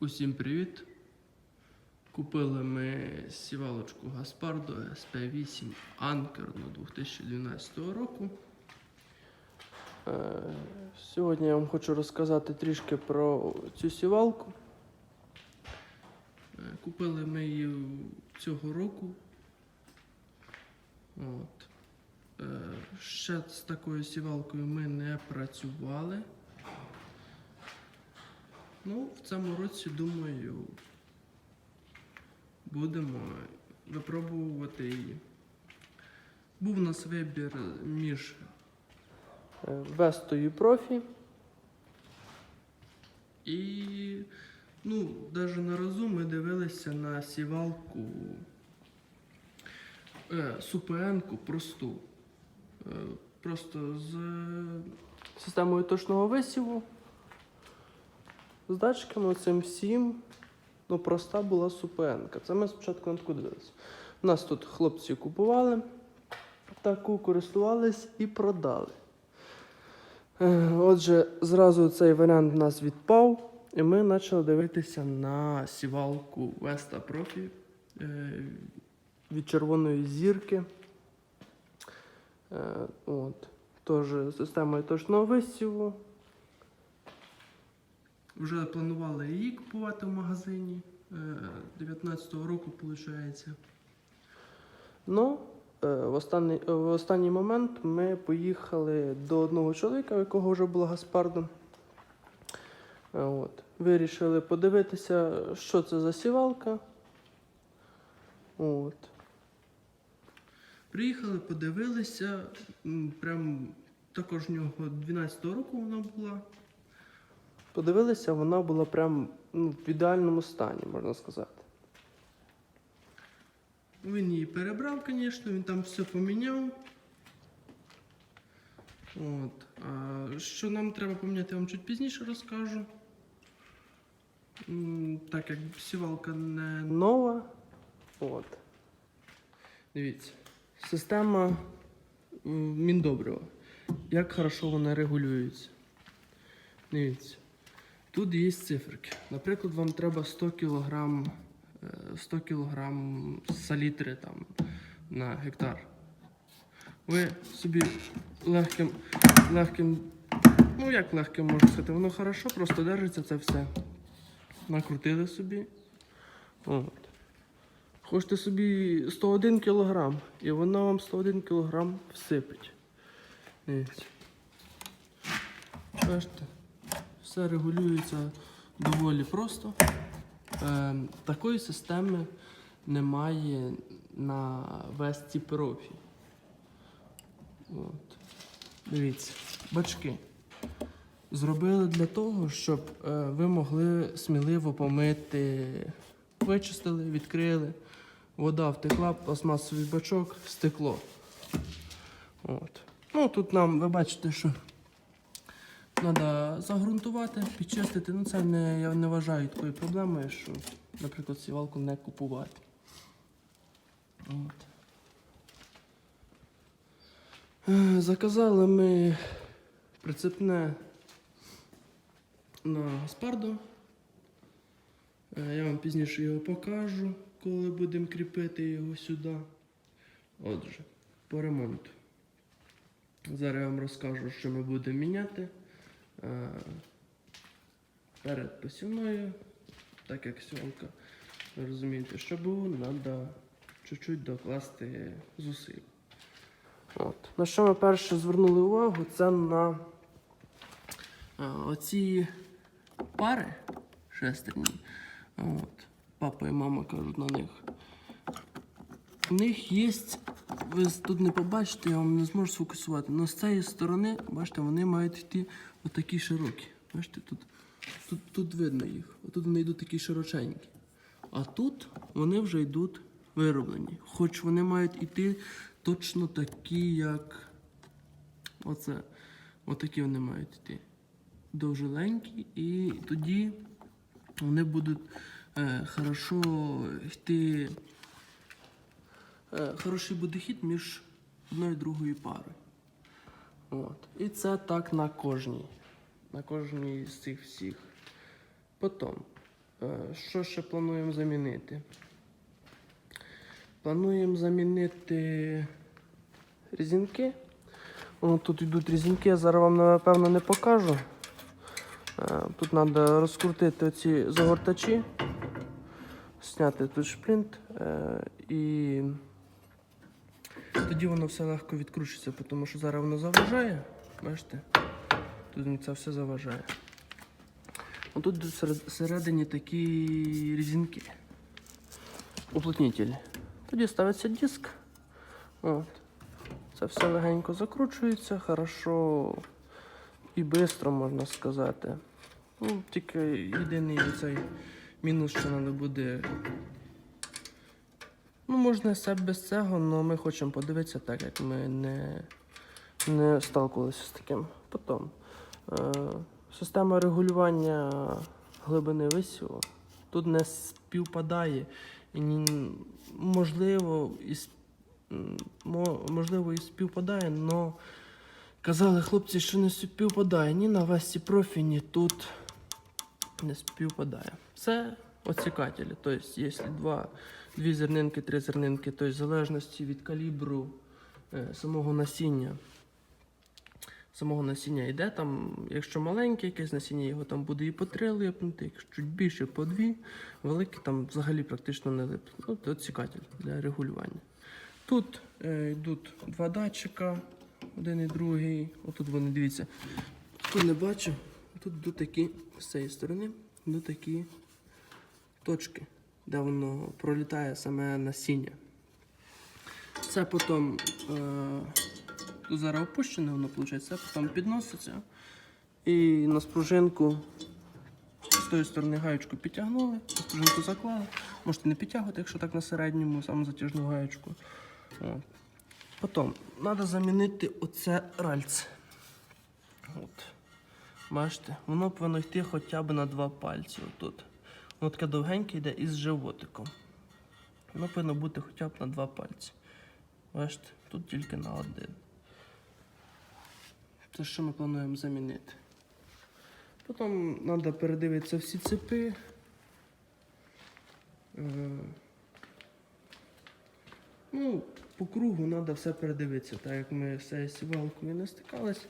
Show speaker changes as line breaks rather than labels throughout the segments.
Усім привіт! Купили ми сівалочку Гаспардо SP8 Anker на 2012 року. Е, Сьогодні я вам хочу розказати трішки про цю сівалку. Е, Купили ми її цього року. От. Е, Ще з такою сівалкою ми не працювали. Ну, в цьому році, думаю, будемо випробовувати її. Був у нас вибір між е, Вестою профі і, ну, навіть на разу ми дивилися на сівалку е, Супенку просту. Е, просто з системою точного висіву. З датчиками цим всім. Ну, проста була супенка. Це ми спочатку на дивилися. У нас тут хлопці купували, таку користувались і продали. Е, Отже, зразу цей варіант в нас відпав, і ми почали дивитися на сівалку Profi е, від червоної зірки. Е, От. Теж системою точного висіву. Вже планували її купувати в магазині 19-го року, виходить. Ну, е, в останній, в останній момент ми поїхали до одного чоловіка, у якого вже була Гаспардо. Е, От. Вирішили подивитися, що це за сівалка. От. Приїхали, подивилися. Прям також в нього 12-го року вона була. Подивилися, вона була прям ну, в ідеальному стані, можна сказати. Він її перебрав, звісно, він там все поміняв. От. А що нам треба поміняти, я вам чуть пізніше розкажу. Так як сівалка не нова. От. Дивіться. Система Міндобрива. Як хорошо вона регулюється. Дивіться. Тут є циферки. Наприклад, вам треба 100 кг, 100 кг салітри там, на гектар. Ви собі легким, легким, ну як легким можна сказати, воно хорошо, просто держиться це все. Накрутили собі. От. Хочете собі 101 кг, і воно вам 101 кг всипить. Бачите? Все регулюється доволі просто. Е, такої системи немає на Весті профі. От. Дивіться, бачки. Зробили для того, щоб е, ви могли сміливо помити, вичистили, відкрили, вода втекла, пластмасовий бачок, стекло. От. Ну, тут нам, ви бачите, що Треба загрунтувати, підчистити. Ну це не, я не вважаю такою проблемою, що, наприклад, сівалку не купувати. От. Е, Заказали ми прицепне на Гаспардо. Е, Я вам пізніше його покажу, коли будемо кріпити його сюди. Отже, по ремонту. Зараз я вам розкажу, що ми будемо міняти. Е, перед посівною, так як сьомка, ви розумієте, що було, треба чуть-чуть докласти зусиль. От. На що ми перше звернули увагу, це на е, оці пари шестерні. От. Папа і мама кажуть на них. У них є, ви тут не побачите, я вам не зможу сфокусувати. але з цієї сторони, бачите, вони мають йти отакі широкі. Бачите, тут, тут, тут видно їх. Отут вони йдуть такі широченькі. А тут вони вже йдуть вироблені. Хоч вони мають йти точно такі, як оце. Отакі вони мають йти. Довжеленькі, і тоді вони будуть е, хорошо йти. Е, хороший буде хід між одною і другою парою. От. І це так на кожній. На кожній з цих всіх. Потім Е, Що ще плануємо замінити? Плануємо замінити різинки. О, тут йдуть різинки, я зараз вам напевно не покажу. Е, Тут треба розкрутити оці загортачі, зняти тут шплінт і тоді воно все легко відкручується, тому що зараз воно заважає. Бачите? Тут це все заважає. Отут всеред- всередині такі різинки. Уплотнитель. Тоді ставиться диск. От. Це все легенько закручується, хорошо і швидко, можна сказати. Ну, тільки єдиний цей мінус, що треба буде. Ну, можна все без цього, але ми хочемо подивитися так, як ми не, не сталкувалися з таким. Потім. Е, система регулювання глибини висіву тут не співпадає. І, можливо, і, можливо, і співпадає, але казали хлопці, що не співпадає ні на Весті профі, ні тут не співпадає. Це оцікателі. Тобто, якщо два, дві зернинки, три зернинки, тобто в залежності від калібру е, самого насіння. Самого насіння йде там, якщо маленьке якесь насіння, його там буде і по три липнути, якщо більше по дві, велике там взагалі практично не липне. Ну, це оцікатель для регулювання. Тут е, йдуть два датчика, один і другий. Отут вони дивіться. Тут не бачу. Тут йдуть такі з цієї сторони, йдуть такі точки, де воно пролітає саме насіння. Це потім е, зараз опущене, воно виходить, це потім підноситься. І на спружинку з тої сторони гаєчку підтягнули, на спружинку заклали. Можете не підтягувати, якщо так на середньому, саме затяжну гаєчку. От. Потім треба замінити оце ральце. От. Бачите, воно повинно йти хоча б на два пальці. Отут. Воно таке довгеньке йде із животиком. Воно повинно бути хоча б на два пальці. Бачите, тут тільки на один. Це що ми плануємо замінити. Потім треба передивитися всі цепи. Е, Ну, по кругу треба все передивитися, так як ми цією сівалкою не стикались.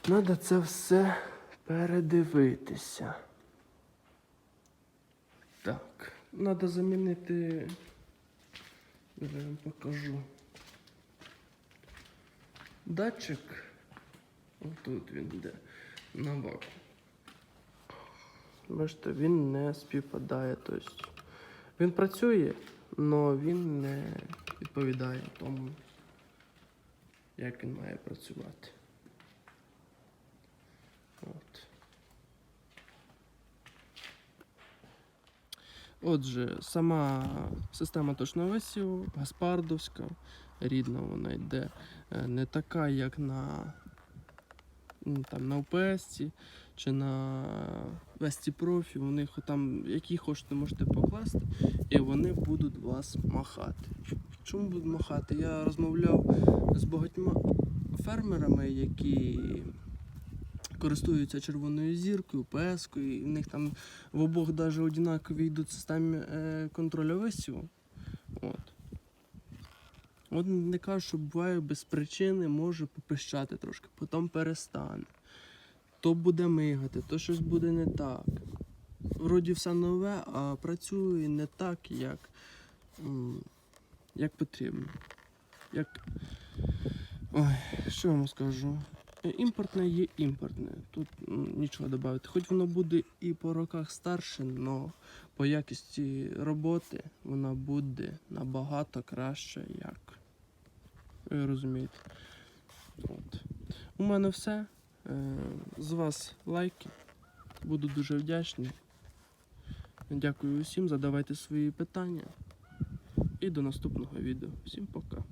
Треба це все передивитися. Так, треба замінити. Я вам покажу. Датчик. Отут він йде на баку. Бачите, він не співпадає. Тобто він працює, але він не відповідає тому, як він має працювати. От. Отже, сама система точного Гаспардовська, рідна вона йде е, не така, як на, там, на ОПС чи на Весті Профі. У них там, які хочете, можете покласти, і вони будуть вас махати. Чому будуть махати? Я розмовляв з багатьма фермерами, які користуються червоною зіркою, ПС-кою, і в них там в обох навіть однакові йдуть системи е, контролю висіву. От. От не кажуть, що буває без причини може попищати трошки, потім перестане. То буде мигати, то щось буде не так. Вроді все нове, а працює не так, як, як потрібно. Як... Ой, що я вам скажу? Імпортне є імпортне. Тут нічого додати. Хоч воно буде і по роках старше, але по якості роботи вона буде набагато краще, як. Ви розумієте. От. У мене все. Е, З вас лайки. Буду дуже вдячний. Дякую усім, задавайте свої питання. І до наступного відео. Всім пока.